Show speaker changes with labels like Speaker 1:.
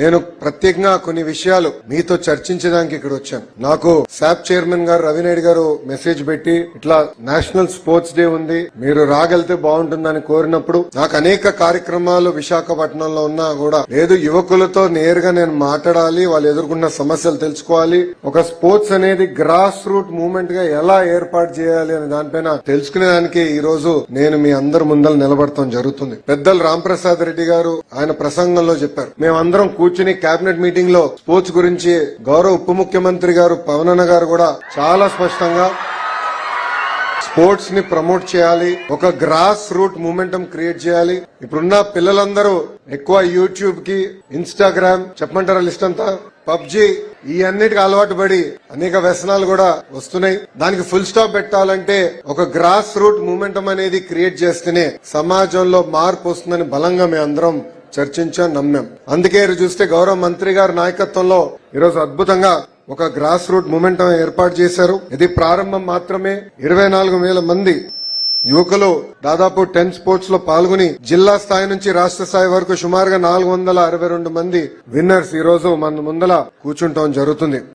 Speaker 1: నేను ప్రత్యేకంగా కొన్ని విషయాలు మీతో చర్చించడానికి ఇక్కడ వచ్చాను. నాకు శాప్ చైర్మన్ గారు రవినాయుడు గారు మెసేజ్ పెట్టి ఇట్లా నేషనల్ స్పోర్ట్స్ డే ఉంది మీరు రాగలితే బాగుంటుందని కోరినప్పుడు నాకు అనేక కార్యక్రమాలు విశాఖపట్నంలో ఉన్నా కూడా లేదు యువకులతో నేరుగా నేను మాట్లాడాలి వాళ్ళు ఎదుర్కొన్న సమస్యలు తెలుసుకోవాలి. ఒక స్పోర్ట్స్ అనేది గ్రాస్ రూట్ మూవ్మెంట్గా ఎలా ఏర్పాటు చేయాలి అనే దానిపైన తెలుసుకునేదానికి ఈ రోజు నేను మీ అందరి ముందర నిలబడటం జరుగుతుంది. పెద్దలు రాంప్రసాద్ రెడ్డి గారు ఆయన ప్రసంగంలో చెప్పారు. మేమందరం కూర్చుని కేబినెట్ మీటింగ్లో స్పోర్ట్స్ గురించి గౌరవ ఉప ముఖ్యమంత్రి గారు పవనన్న గారు కూడా చాలా స్పష్టంగా స్పోర్ట్స్ని ప్రమోట్ చేయాలి ఒక గ్రాస్ రూట్ మూమెంటం క్రియేట్ చేయాలి. ఇప్పుడున్న పిల్లలందరూ ఎక్కువ యూట్యూబ్కి ఇన్స్టాగ్రామ్ చెప్పమంటారా లిస్ట్ అంతా? పబ్జి ఈ అన్నిటికి అలవాటు పడి అనేక వ్యసనాలు కూడా వస్తున్నాయి. దానికి ఫుల్ స్టాప్ పెట్టాలంటే ఒక గ్రాస్ రూట్ మూమెంటం అనేది క్రియేట్ చేస్తేనే సమాజంలో మార్పు వస్తుందని బలంగా మేము అందరం చర్చించాం నమ్మాం. అందుకే చూస్తే గౌరవ మంత్రి గారి నాయకత్వంలో ఈరోజు అద్భుతంగా ఒక గ్రాస్ రూట్ మూమెంటం ఏర్పాటు చేశారు. ఇది ప్రారంభం మాత్రమే. ఇరవై నాలుగు వేల మంది యువకులు దాదాపు టెన్ స్పోర్ట్స్లో పాల్గొని జిల్లా స్థాయి నుంచి రాష్ట్ర స్థాయి వరకు సుమారుగా నాలుగు వందల అరవై రెండు మంది విన్నర్స్ ఈ రోజు మన ముందల కూర్చుంటాం జరుగుతుంది.